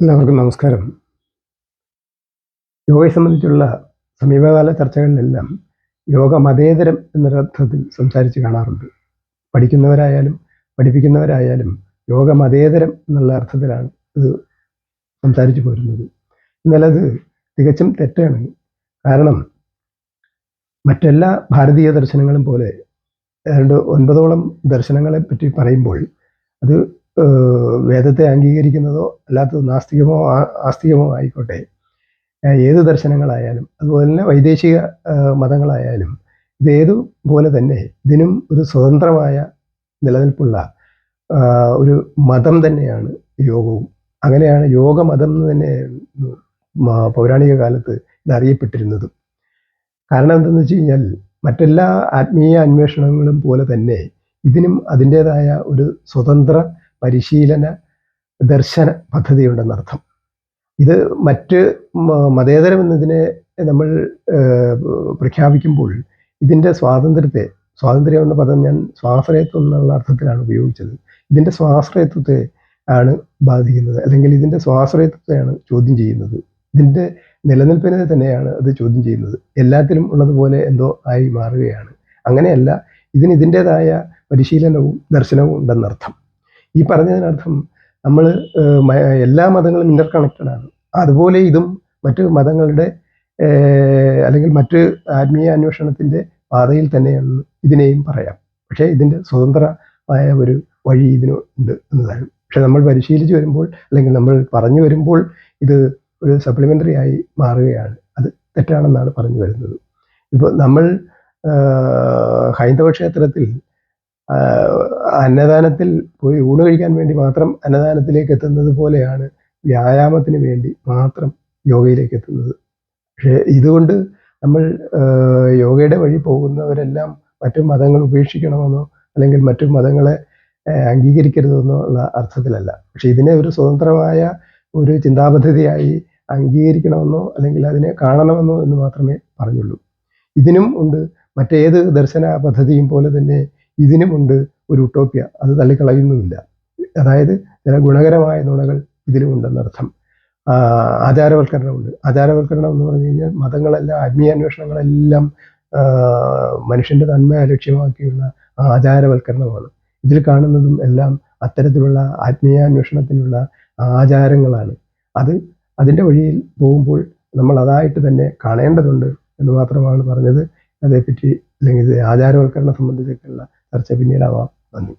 എല്ലാവർക്കും നമസ്കാരം. യോഗയെ സംബന്ധിച്ചുള്ള സമീപകാല ചർച്ചകളിലെല്ലാം യോഗ മതേതരം എന്നൊരർത്ഥത്തിൽ സംസാരിച്ച് കാണാറുണ്ട്. പഠിക്കുന്നവരായാലും പഠിപ്പിക്കുന്നവരായാലും യോഗ മതേതരം എന്നുള്ള അർത്ഥത്തിലാണ് ഇത് സംസാരിച്ചു പോരുന്നത്. എന്നാലത് തികച്ചും തെറ്റാണ്. കാരണം മറ്റെല്ലാ ഭാരതീയ ദർശനങ്ങളും പോലെ ഏതാണ്ട് ഒൻപതോളം ദർശനങ്ങളെ പറ്റി പറയുമ്പോൾ അത് വേദത്തെ അംഗീകരിക്കുന്നതോ അല്ലാത്തത് നാസ്തികമോ ആസ്തികമോ ആയിക്കോട്ടെ. ഏത് ദർശനങ്ങളായാലും അതുപോലെ തന്നെ വൈദേശിക മതങ്ങളായാലും ഇത് ഏതുപോലെ തന്നെ ഇതിനും ഒരു സ്വതന്ത്രമായ നിലനിൽപ്പുള്ള ഒരു മതം തന്നെയാണ് യോഗവും. അങ്ങനെയാണ് യോഗമതം എന്ന് തന്നെ പൗരാണിക കാലത്ത് ഇത് അറിയപ്പെട്ടിരുന്നതും. കാരണം എന്തെന്ന് വെച്ച് കഴിഞ്ഞാൽ മറ്റെല്ലാ ആത്മീയ അന്വേഷണങ്ങളും പോലെ തന്നെ ഇതിനും അതിന്റെതായ ഒരു സ്വതന്ത്ര പരിശീലന ദർശന പദ്ധതിയുണ്ടെന്നർത്ഥം ഇത് മറ്റ് മതേതരം എന്നതിനെ നമ്മൾ പ്രഖ്യാപിക്കുമ്പോൾ ഇതിന്റെ സ്വാതന്ത്ര്യത്തെ സ്വാതന്ത്ര്യം എന്ന പദം ഞാൻ സ്വാശ്രയത്വം എന്നുള്ള അർത്ഥത്തിലാണ് ഉപയോഗിച്ചത്. ഇതിന്റെ സ്വാശ്രയത്വത്തെ ആണ് ബാധിക്കുന്നത്. അല്ലെങ്കിൽ ഇതിന്റെ സ്വാശ്രയത്വത്തെയാണ് ചോദ്യം ചെയ്യുന്നത്. ഇതിന്റെ നിലനിൽപ്പിനെ തന്നെയാണ് അത് ചോദ്യം ചെയ്യുന്നത്. എല്ലാത്തിലും ഉള്ളതുപോലെ എന്തോ ആയി മാറുകയാണ്. അങ്ങനെയല്ല ഇതിന് ഇതിന്റെതായ പരിശീലനവും ദർശനവും ഉണ്ടെന്നർത്ഥം. ഈ പറഞ്ഞതിനർത്ഥം നമ്മൾ എല്ലാ മതങ്ങളും ഇന്റർ കണക്റ്റഡ് ആണ്. അതുപോലെ ഇതും മറ്റ് മതങ്ങളുടെ അല്ലെങ്കിൽ മറ്റ് ആത്മീയ അന്വേഷണത്തിന്റെ പാതയിൽ തന്നെയാണ് ഇതിനെയും പറയാം. പക്ഷേ ഇതിന്റെ സ്വതന്ത്രമായ ഒരു വഴി ഇതിനുണ്ട് എന്നതാണ്. പക്ഷെ നമ്മൾ പരിശീലിച്ച് വരുമ്പോൾ അല്ലെങ്കിൽ നമ്മൾ പറഞ്ഞു വരുമ്പോൾ ഇത് ഒരു സപ്ലിമെന്ററി ആയി മാറുകയാണ്. അത് തെറ്റാണെന്നാണ് പറഞ്ഞു വരുന്നത്. ഇപ്പോൾ നമ്മൾ ഹൈന്ദവ ക്ഷേത്രത്തിൽ അന്നദാനത്തിൽ പോയി ഊണ് കഴിക്കാൻ വേണ്ടി മാത്രം അന്നദാനത്തിലേക്ക് എത്തുന്നത് പോലെയാണ് വ്യായാമത്തിന് വേണ്ടി മാത്രം യോഗയിലേക്ക് എത്തുന്നത്. പക്ഷേ ഇതുകൊണ്ട് നമ്മൾ യോഗയുടെ വഴി പോകുന്നവരെല്ലാം മറ്റു മതങ്ങൾ ഉപേക്ഷിക്കണമെന്നോ അല്ലെങ്കിൽ മറ്റു മതങ്ങളെ അംഗീകരിക്കരുതെന്നോ ഉള്ള അർത്ഥത്തിലല്ല. പക്ഷെ ഇതിനെ ഒരു സ്വതന്ത്രമായ ഒരു ചിന്താപദ്ധതിയായി അംഗീകരിക്കണമെന്നോ അല്ലെങ്കിൽ അതിനെ കാണണമെന്നോ എന്ന് മാത്രമേ പറഞ്ഞുള്ളൂ. ഇതിനും ഉണ്ട് മറ്റേത് ദർശന പദ്ധതിയും പോലെ തന്നെ ഇതിനുമുണ്ട് ഒരു ഉട്ടോപ്യ. അത് തള്ളിക്കളയുന്നുമില്ല. അതായത് ചില ഗുണകരമായ നുണകൾ ഇതിലുമുണ്ടെന്നർത്ഥം ആചാരവൽക്കരണമുണ്ട്. ആചാരവൽക്കരണം എന്ന് പറഞ്ഞു കഴിഞ്ഞാൽ മതങ്ങളെല്ലാം ആത്മീയ അന്വേഷണങ്ങളെല്ലാം ആ, മനുഷ്യന്റെ നന്മ ലക്ഷ്യമാക്കിയുള്ള ആചാരവൽക്കരണമാണ്. ഇതിൽ കാണുന്നതും എല്ലാം അത്തരത്തിലുള്ള ആത്മീയ അന്വേഷണത്തിനുള്ള ആചാരങ്ങളാണ്. അത് അതിന്റെ വഴിയിൽ പോകുമ്പോൾ നമ്മൾ അതായിട്ട് തന്നെ കാണേണ്ടതുണ്ട് എന്ന് മാത്രമാണ് പറഞ്ഞത്. അതേപ്പറ്റി അല്ലെങ്കിൽ ആചാരവൽക്കരണം സംബന്ധിച്ചൊക്കെയുള്ള ചർച്ച പിന്നീടാവാം. നന്ദി